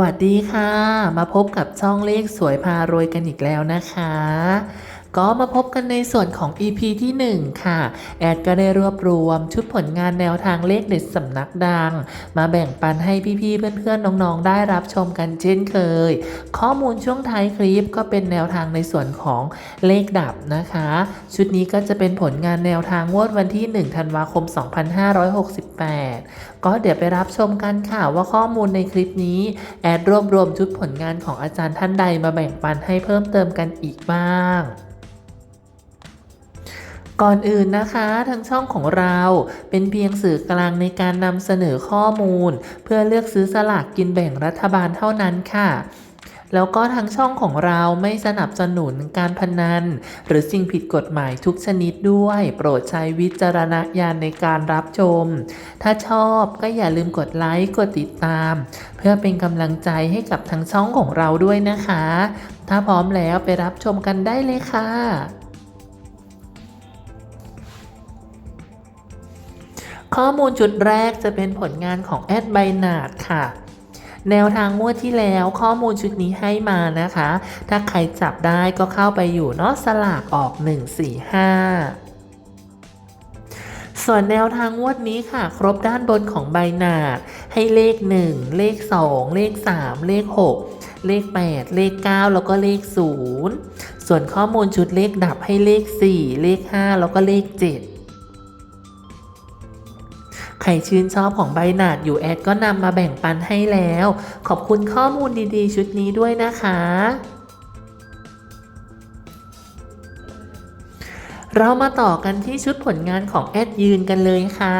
วัสดีค่ะ มาพบกับช่องเลขสวยพารวยกันอีกแล้วนะคะ ก็มาพบกันในส่วนของ EP ที่ 1 ค่ะ แอดก็ได้รวบรวมชุดผลงานแนวทางเลขเด็ดสำนักดัง มาแบ่งปันให้พี่ๆเพื่อนๆน้องๆ ได้รับชมกันเช่นเคย ข้อมูลช่วงท้ายคลิปก็เป็นแนวทางในส่วนของเลขดับนะคะ ชุดนี้ก็จะเป็นผลงานแนวทางงวดวันที่ 1 ธันวาคม 2568ก็เดี๋ยวไปรับชมกันค่ะว่าข้อมูลในคลิปนี้ แอดรวบรวมชุดผลงานของอาจารย์ท่านใดมาแบ่งปันให้เพิ่มเติมกันอีกบ้างก่อนอื่นนะคะทางช่องของเราเป็นเพียงสื่อกลางในการนำเสนอข้อมูล เพื่อเลือกซื้อสลากกินแบ่งรัฐบาลเท่านั้นค่ะ แล้วก็ทางช่องของเราไม่สนับสนุนการพนัน หรือสิ่งผิดกฎหมายทุกชนิดด้วย โปรดใช้วิจารณญาณในการรับชม ถ้าชอบก็อย่าลืมกดไลค์กดติดตาม เพื่อเป็นกำลังใจให้กับทางช่องของเราด้วยนะคะ ถ้าพร้อมแล้วไปรับชมกันได้เลยค่ะข้อมูลจุดแรกจะเป็นผลงานของแอดไบนาดค่ะ แนวทางงวดที่แล้วข้อมูลชุดนี้ให้มานะคะ ถ้าใครจับได้ก็เข้าไปอยู่เนาะสลากออก 145ส่วนแนวทางงวดนี้ค่ะ ครบด้านบนของใบหนาด ให้เลข 1 เลข 2 เลข 3 เลข 6 เลข 8 เลข 9 แล้วก็เลข 0 ส่วนข้อมูลชุดเลขดับให้เลข 4 เลข 5 แล้วก็เลข 7 รชื่นชอบของใบหนาดอยู่แอดก็นำมาแบ่งปันให้แล้ว ขอบคุณข้อมูลดีๆ ชุดนี้ด้วยนะคะเรามาต่อกันที่ชุดผลงานของแอดยืนกันเลยค่ะ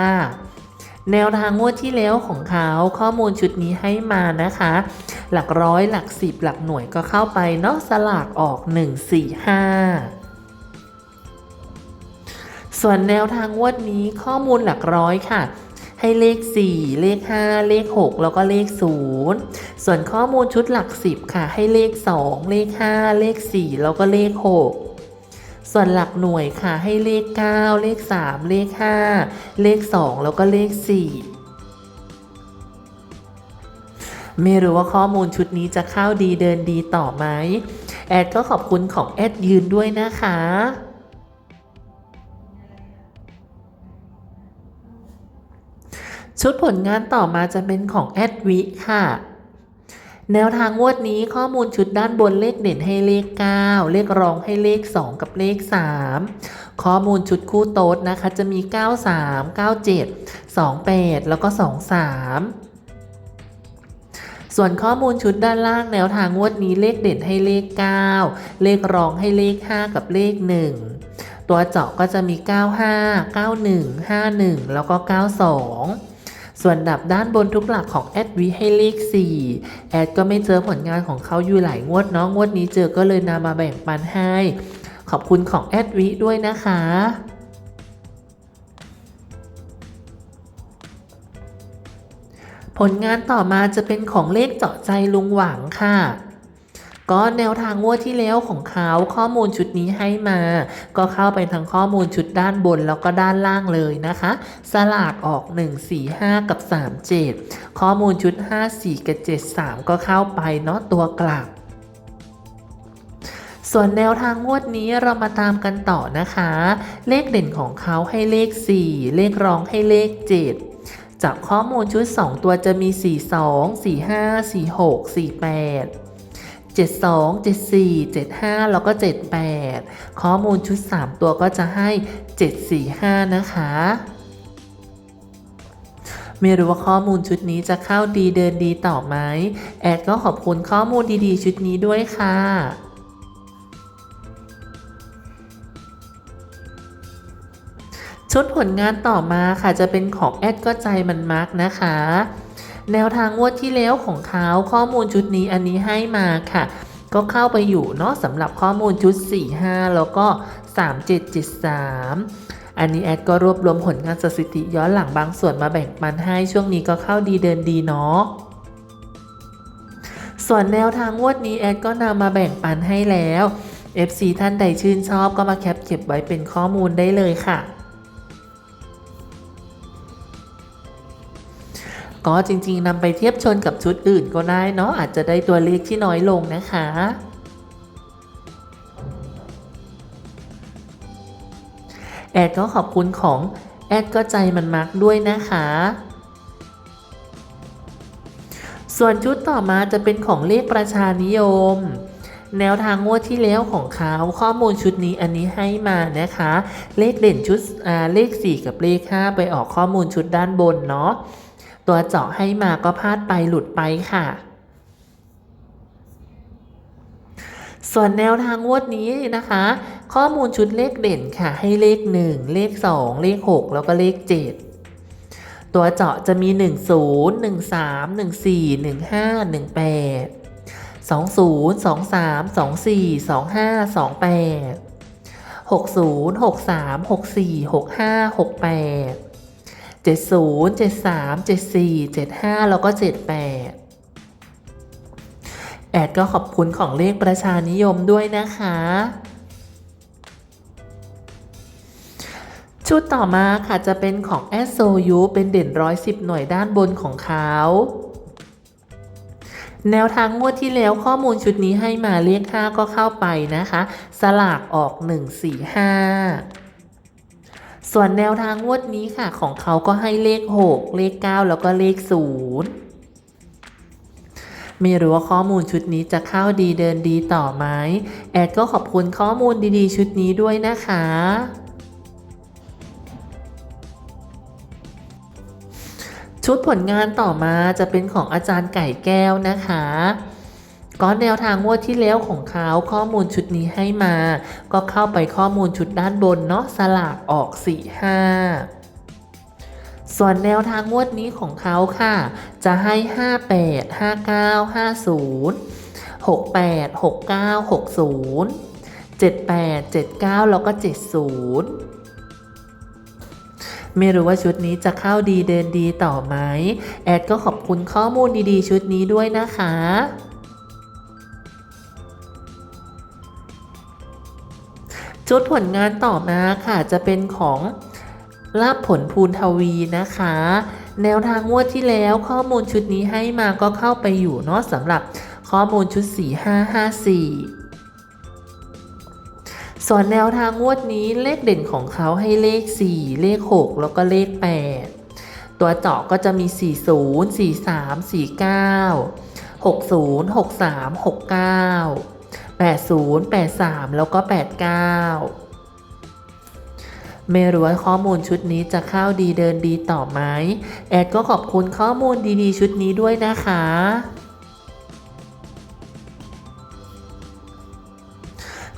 แนวทางงวดที่แล้วของเขาข้อมูลชุดนี้ให้มานะคะ หลักร้อยหลักสิบหลักหน่วยก็เข้าไปเนาะสลากออก 1 4 5ส่วนแนวทางงวดนี้ข้อมูลหลักร้อยค่ะ ให้เลข 4 เลข 5 เลข 6 แล้วก็เลข 0 ส่วนข้อมูลชุดหลัก 10 ค่ะ ให้เลข 2 เลข 5 เลข 4 แล้วก็เลข 6ส่วนหลักหน่วยค่ะให้เลข 9 เลข 3 เลข 5 เลข 2 แล้วก็เลข 4 ไม่รู้ว่าข้อมูลชุดนี้จะเข้าดีเดินดีต่อไหม แอดก็ขอบคุณของแอดยืนด้วยนะคะ ชุดผลงานต่อมาจะเป็นของแอดวิค่ะ แนวทางงวดนี้ข้อมูลชุดด้านบนเลขเด่นให้เลข 9 เลขรองให้เลข 2 กับเลข 3 ข้อมูลชุดคู่โต๊ดนะคะ จะมี 93 97 28 แล้วก็ 23ส่วนข้อมูลชุดด้านล่างแนวทางงวดนี้เลขเด่นให้เลข 9 เลขรองให้เลข 5 กับเลข 1 ตัวเจาะก็จะมี 95 91 51 แล้วก็ 92 ส่วนดับด้านบนทุกหลักของแอดวีให้เลข 4 แอดก็ไม่เจอผลงานของเขาอยู่หลายงวดเนาะงวดนี้เจอก็เลยนำมาแบ่งปันให้ ขอบคุณของแอดวีด้วยนะคะผลงานต่อมาจะเป็นของเลขเจาะใจลุงหวังค่ะ ก็แนวทางงวดที่แล้วของเขาข้อมูลชุดนี้ให้มา ก็เข้าไปทั้งข้อมูลชุดด้านบนแล้วก็ด้านล่างเลยนะคะ สลากออก 1 4 5 กับ 37 ข้อมูลชุด 5 4 กับ 73 ก็เข้าไปเนาะตัวกลับส่วนแนวทางงวดนี้เรามาตามกันต่อนะคะ เลขเด่นของเขาให้เลข 4 เลขรองให้เลข 7 จากข้อมูลชุด 2 ตัวจะมี 42 45 46 48 72 74 75 แล้วก็ 78 ข้อมูลชุด 3 ตัวก็จะให้ 745 นะคะ ไม่รู้ว่าข้อมูลชุดนี้จะเข้าดีเดินดีต่อไหมแอดก็ขอบคุณข้อมูลดีๆ ชุดนี้ด้วยค่ะชุดผลงานต่อมาค่ะจะเป็นของแอดก็ใจมันมักนะคะ แนวทางงวดที่แล้วของเขาข้อมูลชุดนี้อันนี้ให้มาค่ะ ก็เข้าไปอยู่เนาะสำหรับข้อมูลชุด 4 5 แล้วก็ 3773อันนี้แอดก็รวบรวมผลงานสถิติย้อนหลังบางส่วนมาแบ่งปันให้ช่วงนี้ก็เข้าดีเดินดีเนาะ ส่วนแนวทางงวดนี้แอดก็นำมาแบ่งปันให้แล้ว FC ท่านใดชื่นชอบก็มาแคปเก็บไว้เป็นข้อมูลได้เลยค่ะ ก็จริงๆนำไปเทียบชนกับชุดอื่นก็ได้เนาะอาจจะได้ตัวเลขที่น้อยลงนะคะแอดก็ขอบคุณของแอดก็ใจมันมักด้วยนะคะ ส่วนชุดต่อมาจะเป็นของเลขประชานิยม แนวทางงวดที่แล้วของเขาข้อมูลชุดนี้อันนี้ให้มานะคะ เลขเด่นชุดเลข 4 กับเลข 5 ไปออกข้อมูลชุดด้านบนเนาะ ตัวเจาะให้มาก็พลาดไปหลุดไปค่ะ ส่วนแนวทางงวดนี้นะคะ ข้อมูลชุดเลขเด่นค่ะ ให้เลข 1 เลข 2 เลข 6 แล้วก็เลข 7 ตัวเจาะจะมี 1 0 1 3 1 4 1 5 1 8 20 23 24 25 28 60 63 64 65 68 70 73 74 75 แล้วก็ 78 แอดก็ขอบคุณของเลขประชานิยมด้วยนะคะ ชุดต่อมาค่ะจะเป็นของ s o u เป็นเด่น110หน่วยด้านบนของเขาแนวทางงวดที่แล้วข้อมูลชุดนี้ให้มาเลข5ก็เข้าไปนะคะ สลากออก 145 ส่วนแนวทางงวดนี้ค่ะ ของเขาก็ให้เลข 6 เลข 9 แล้วก็เลข 0 ไม่รู้ว่าข้อมูลชุดนี้จะเข้าดีเดินดีต่อไหมแอดก็ขอบคุณข้อมูลดีๆ ชุดนี้ด้วยนะคะชุดผลงานต่อมาจะเป็นของอาจารย์ไก่แก้วนะคะ ก็แนวทางงวดที่แล้วของเขาข้อมูลชุดนี้ให้มา ก็เข้าไปข้อมูลชุดด้านบนเนาะสลากออก 4 5ส่วนแนวทางงวดนี้ของเขาค่ะ จะให้ 58 59 50 68 69 60 78 79 แล้วก็ 70 ไม่รู้ว่าชุดนี้จะเข้าดีเดินดีต่อไหม แอดก็ขอบคุณข้อมูลดีๆ ชุดนี้ด้วยนะคะ ชุดผลงานต่อมาค่ะจะเป็นของลาบผลภูนทวีนะคะ แนวทางงวดที่แล้วข้อมูลชุดนี้ให้มาก็เข้าไปอยู่เนาะสำหรับข้อมูลชุด 4554 ส่วนแนวทางงวดนี้เลขเด่นของเขาให้เลข 4 เลข 6 แล้วก็เลข 8 ตัวเจาะก็จะมี 40 43 49 60 63 69 80 83 แล้วก็ 89 ไม่รู้ว่าข้อมูลชุดนี้จะเข้าดีเดินดีต่อไหมแอดก็ขอบคุณข้อมูลดีๆ ชุดนี้ด้วยนะคะ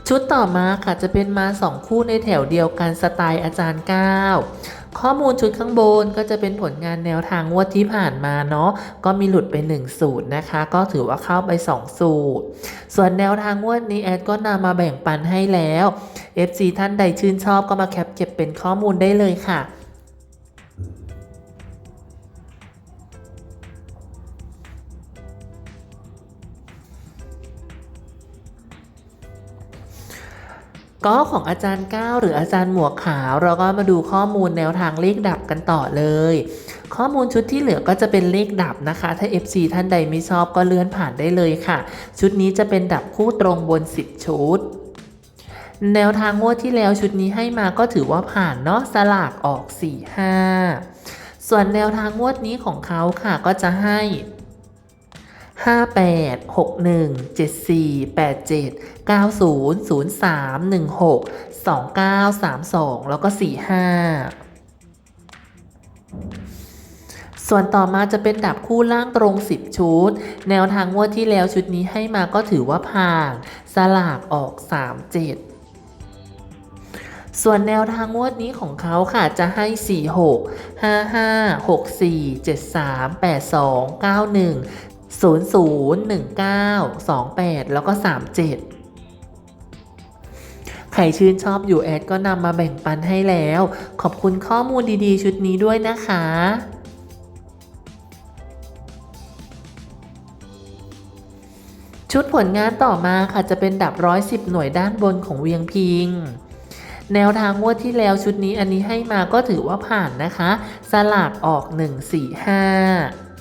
ชุดต่อมาค่ะจะเป็นมา 2 คู่ในแถวเดียวกันสไตล์อาจารย์ก้า ข้อมูลชุดข้างบนก็จะเป็นผลงานแนวทางงวดที่ผ่านมาเนาะก็มีหลุดไป 1 สูตรนะคะ ก็ถือว่าเข้าไป 2 สูตร ส่วนแนวทางงวดนี้แอดก็นำมาแบ่งปันให้แล้ว FC ท่านใดชื่นชอบก็มาแคปเก็บเป็นข้อมูลได้เลยค่ะ ก็ของอาจารย์ก้าวหรืออาจารย์หมวกขาว เราก็มาดูข้อมูลแนวทางเลขดับกันต่อเลย ข้อมูลชุดที่เหลือก็จะเป็นเลขดับนะคะ ถ้า FC ท่านใดไม่ชอบก็เลื่อนผ่านได้เลยค่ะ ชุดนี้จะเป็นดับคู่ตรงบน 10 ชุด แนวทางงวดที่แล้วชุดนี้ให้มาก็ถือว่าผ่านเนาะสลากออก 4 5 ส่วนแนวทางงวดนี้ของเขาค่ะก็จะให้ 58 61 74 87 90 03 16 29 32 แล้วก็ 45 ส่วนต่อมาจะเป็นดับคู่ล่างตรง 10 ชุด แนวทางงวดที่แล้วชุดนี้ให้มาก็ถือว่าผ่าน สลากออก 37ส่วนแนวทางงวดนี้ของเขาค่ะจะให้ 46 55 64 73 82 91 00 19 28 แล้วก็ 37ใครชื่นชอบอยู่แอดก็นำมาแบ่งปันให้แล้ว ขอบคุณข้อมูลดีๆ ชุดนี้ด้วยนะคะชุดผลงานต่อมาค่ะจะเป็นดับร้อยสิบหน่วยด้านบนของเวียงพิง แนวทางงวดที่แล้วชุดนี้อันนี้ให้มาก็ถือว่าผ่านนะคะ สลากออก 1 4 5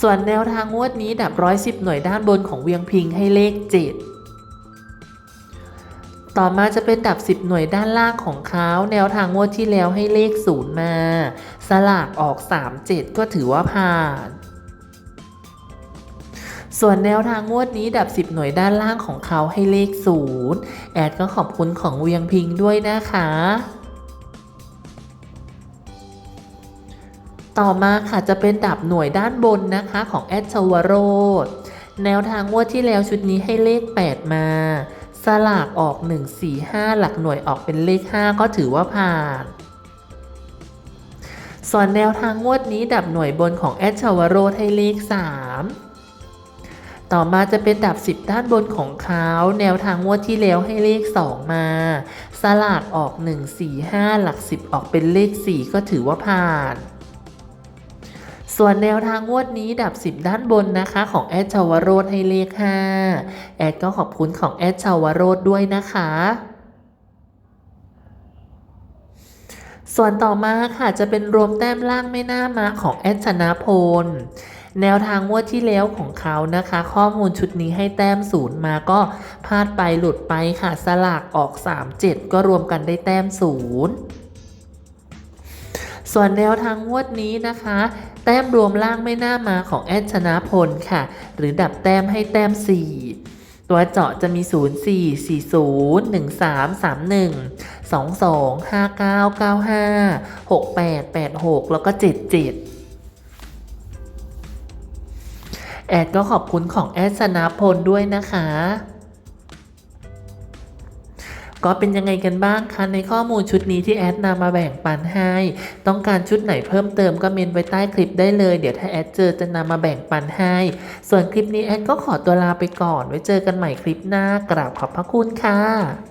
ส่วนแนวทางงวดนี้ดับร้อยสิบหน่วยด้านบนของเวียงพิงให้เลขเจ็ดต่อมาจะเป็นดับ 10 หน่วยด้านล่างของเขาแนวทางงวดที่แล้วให้เลข 0 มา สลากออก 3 7 ก็ถือว่าผ่าน ส่วนแนวทางงวดนี้ดับ 10 หน่วยด้านล่างของเขาให้เลข 0 แอดก็ขอบคุณของเวียงพิงด้วยนะคะ ต่อมาค่ะจะเป็นดับหน่วยด้านบนนะคะของแอดชวโรดแนวทางงวดที่แล้วชุดนี้ให้เลข 8 มา สลากออก 1 4 5 หลักหน่วยออกเป็นเลข 5 ก็ถือว่าผ่าน ส่วนแนวทางงวดนี้ดับหน่วยบนของแอดชวโรดให้เลข 3 ต่อมาจะเป็นดับ 10 ด้านบนของเขาแนวทางงวดที่แล้วให้เลข 2 มา สลากออก 1 4 5 หลัก 10 ออกเป็นเลข 4 ก็ถือว่าผ่าน ส่วนแนวทางงวดนี้ดับ 10 ด้านบนนะคะของแอดชาวโรดให้เลข5แอดก็ขอบคุณของแอดชาวโรดด้วยนะคะส่วนต่อมาค่ะจะเป็นรวมแต้มล่างไม่น่ามาของแอดชนะพล แนวทางงวดที่แล้วของเขานะคะ ข้อมูลชุดนี้ให้แต้มศูนย์มาก็พลาดไปหลุดไปค่ะ สลากออก 3 7 ก็รวมกันได้แต้มศูนย์ ส่วนแนวทางงวดนี้นะคะ แต้มรวมล่างไม่น่ามาของแอดชนะพลค่ะ หรือดับแต้มให้แต้ม 4ตัวเจาะจะมี 0 4 4 0 1 3 3 1 2 2 5 9 9 5 6 8 8 6 แล้วก็ 7 7 แอดก็ขอบคุณของแอดชนะพลด้วยนะคะ ก็เป็นยังไงกันบ้างคะในข้อมูลชุดนี้ที่แอดนำมาแบ่งปันให้ ต้องการชุดไหนเพิ่มเติมก็เมนไว้ใต้คลิปได้เลย เดี๋ยวถ้าแอดเจอจะนำมาแบ่งปันให้ ส่วนคลิปนี้แอดก็ขอตัวลาไปก่อน ไว้เจอกันใหม่คลิปหน้ากราบขอบพระคุณค่ะ